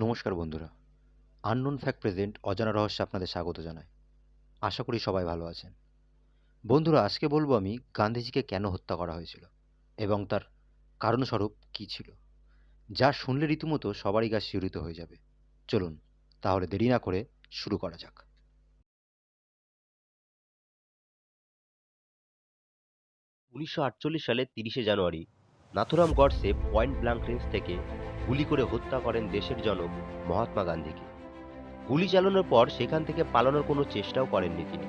নমস্কার বন্ধুরা। Unknown fact present অজানা রহস্যে আপনাদের স্বাগত জানাই। আশা করি সবাই ভালো আছেন। বন্ধুরা, আজকে বলব আমি গান্ধীজিকে কেন হত্যা করা হয়েছিল এবং তার কারণস্বরূপ কী ছিল, যা শুনলে রীতিমতো সবারই গা শিহরিত হয়ে যাবে। চলুন, তাহলে দেরি না করে শুরু করা যাক। উনিশশো সালের তিরিশে জানুয়ারি, Nathuram Godse point blank range থেকে গুলি করে হত্যা করেন দেশের জনক মহাত্মা গান্ধীকে। গুলি চালানোর পর সেখান থেকে পালানোর কোনো চেষ্টাও করেননি তিনি।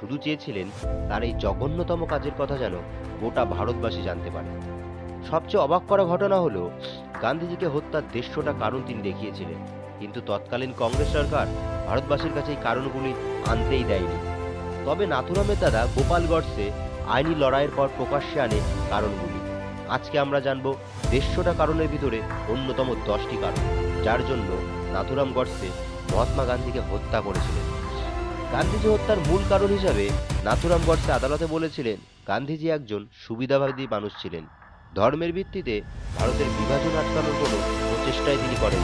শুধু চেয়েছিলেন তার এই জঘন্যতম কাজের কথা যেন গোটা ভারতবাসী জানতে পারে। সবচেয়ে অবাক করা ঘটনা হলো, গান্ধীজিকে হত্যার দেড়শোটা কারণ তিনি দেখিয়েছিলেন। কিন্তু তৎকালীন কংগ্রেস সরকার ভারতবাসীর কাছে এই কারণগুলি আনতেই দেয়নি। তবে নাথুরামের দাদা গোপাল গডসে আইনি লড়াইয়ের পর প্রকাশ্যে আনে কারণগুলি। আজকে আমরা জানব দেড়শোটা কারণের ভিতরে অন্যতম দশটি কারণ, যার জন্য নাথুরাম গডসে মহাত্মা গান্ধীকে হত্যা করেছিলেন। গান্ধীজি হত্যার মূল কারণ হিসাবে নাথুরাম গডসে আদালতে বলেছিলেন, গান্ধীজি একজন সুবিধাবাদী মানুষ ছিলেন। ধর্মের ভিত্তিতে ভারতের বিভাজন আটকানোর কোনো প্রচেষ্টাই তিনি করেন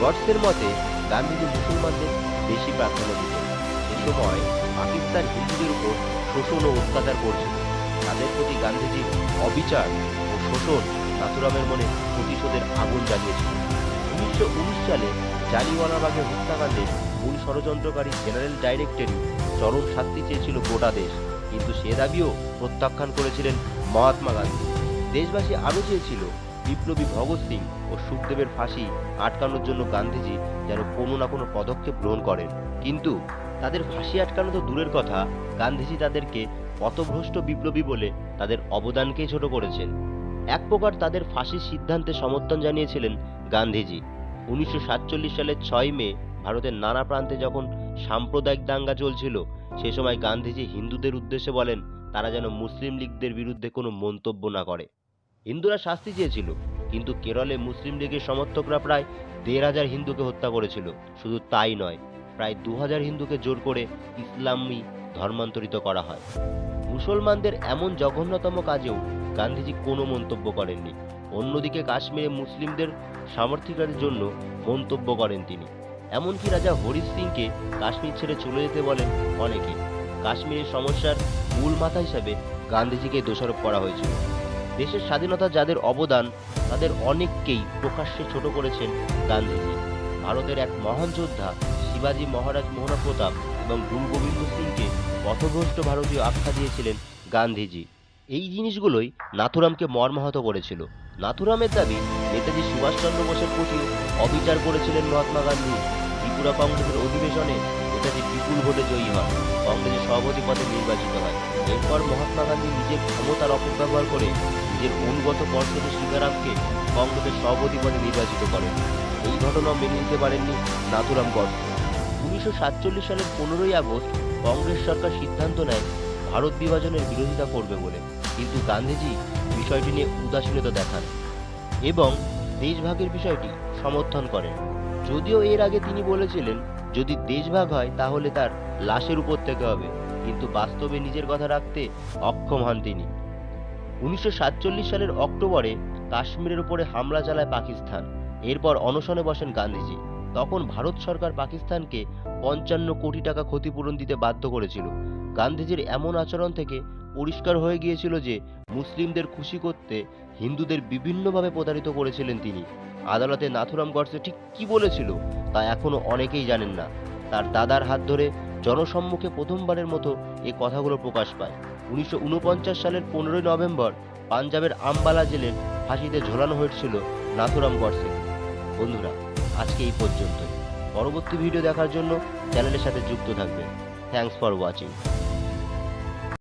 গডসের মতে গান্ধীজি মুসলমানদের বেশি প্রাধান্য দিতেন। সে সময় পাকিস্তান হিন্দুদের উপর শোষণ ও অত্যাচার করছিল। তাদের প্রতি গান্ধীজির অবিচার ও শোষণ নাথুরামের মনে প্রতিশোধের আগুন জ্বালিয়েছিল উনিশশো উনিশ সালে জালিওয়ালাবাগের হত্যাকাণ্ডের মূল ষড়যন্ত্রকারী জেনারেল ডাইরেক্টরি চরম শাস্তি চেয়েছিল গোটা দেশ। কিন্তু সে দাবিও প্রত্যাখ্যান করেছিলেন মহাত্মা গান্ধী। দেশবাসী আরও চেয়েছিল, বিপ্লবী ভগৎ সিং ও সুখদেবের ফাঁসি আটকানোর জন্য গান্ধীজি যেন কোনো না কোনো পদক্ষেপ গ্রহণ করেন। কিন্তু তাদের ফাঁসি আটকানো তো দূরের কথা, গান্ধীজি তাদেরকে পথভ্রষ্ট বিপ্লবী বলে তাদের অবদানকেই ছোট করেছেন। এক প্রকার তাদের ফাঁসির সিদ্ধান্তে সমর্থন জানিয়েছিলেন গান্ধীজি। উনিশশো সাতচল্লিশ সালের ছয় মে ভারতের নানা প্রান্তে যখন সাম্প্রদায়িক দাঙ্গা চলছিল, সে সময় গান্ধীজি হিন্দুদের উদ্দেশ্যে বলেন, তারা যেন মুসলিম লীগদের বিরুদ্ধে কোনো মন্তব্য না করে। হিন্দুরা শাস্তি চেয়েছিল, কিন্তু কেরলে মুসলিম লীগের সমর্থকরা প্রায় দেড় হাজার হিন্দুকে হত্যা করেছিল। শুধু তাই নয়, প্রায় দু হাজার হিন্দুকে জোর করে ইসলামী ধর্মান্তরিত করা হয়। মুসলমানদের এমন জঘন্যতম কাজেও গান্ধীজি কোনো মন্তব্য করেননি। অন্যদিকে কাশ্মীরে মুসলিমদের সামর্থিকারের জন্য মন্তব্য করেন তিনি। এমনকি রাজা হরি সিংকে কাশ্মীর ছেড়ে চলে যেতে বলেন অনেকে কাশ্মীরের সমস্যার মূল মাথা হিসাবে গান্ধীজিকে দোষারোপ করা হয়েছিল। দেশের স্বাধীনতা যাদের অবদান, তাদের অনেককেই প্রকাশ্যে ছোট করেছেন গান্ধীজি। ভারতের এক মহান যোদ্ধা, শিবাজী মহারাজ মোহন প্রতাপ এবং গুরু গোবিন্দ সিংকে পথভ্রষ্ট ভারতীয় আখ্যা দিয়েছিলেন গান্ধীজি। এই জিনিসগুলোই নাথুরামকে মর্মাহত করেছিল। নাথুরামের দাবি, নেতাজি সুভাষচন্দ্র বোসের প্রতি অবিচার করেছিলেন মহাত্মা গান্ধী। ত্রিপুরা কংগ্রেসের অধিবেশনে নেতাজি বিপুল ভোটে জয়ী হন। কংগ্রেসের সভাপতি পদে নির্বাচিত হয়। এরপর মহাত্মা গান্ধী নিজের ক্ষমতার অপব্যবহার করে নিজের অনুগত পর্ষদের সীতারামকে কংগ্রেসের সভাপতি পদে নির্বাচিত করেন। এই ঘটনা মেনে নিতে পারেননি নাথুরাম গডসে উনিশশো সাতচল্লিশ সালের পনেরোই আগস্ট কংগ্রেস সরকার সিদ্ধান্ত নেয়, ভারত বিভাজনের বিরোধিতা করবে বলে। কিন্তু গান্ধীজি বিষয়টি নিয়ে উদাসীনতা দেখান এবং দেশভাগের বিষয়টি সমর্থন করেন। যদিও এর আগে তিনি বলেছিলেন, যদি দেশভাগ হয়, তাহলে তার লাশের উপর থেকে হবে। কিন্তু বাস্তবে নিজের কথা রাখতে অক্ষম হন তিনি। উনিশশো সাতচল্লিশ সালের অক্টোবরে কাশ্মীরের উপরে হামলা চালায় পাকিস্তান। এরপর অনশনে বসেন গান্ধীজি। তখন ভারত সরকার পাকিস্তানকে পঞ্চান্ন কোটি টাকা ক্ষতিপূরণ দিতে বাধ্য করেছিল। গান্ধীজির এমন আচরণ থেকে পরিষ্কার হয়ে গিয়েছিল যে, মুসলিমদের খুশি করতে হিন্দুদের বিভিন্নভাবে প্রতারিত করেছিলেন তিনি। আদালতে নাথুরাম গডসে ঠিক কি বলেছিল তা এখনও অনেকেই জানেন না। তার দাদার হাত ধরে জনসম্মুখে প্রথমবারের মতো এ কথাগুলো প্রকাশ পায়। উনিশশো উনপঞ্চাশ সালের পনেরোই নভেম্বর পাঞ্জাবের আম্বালা জেলের ফাঁসিতে ঝোলানো হয়েছিল নাথুরাম গডসে। বন্ধুরা আজকে এই পর্যন্তই। পরবর্তী ভিডিও দেখার জন্য চ্যানেলের সাথে যুক্ত থাকবেন। Thanks for watching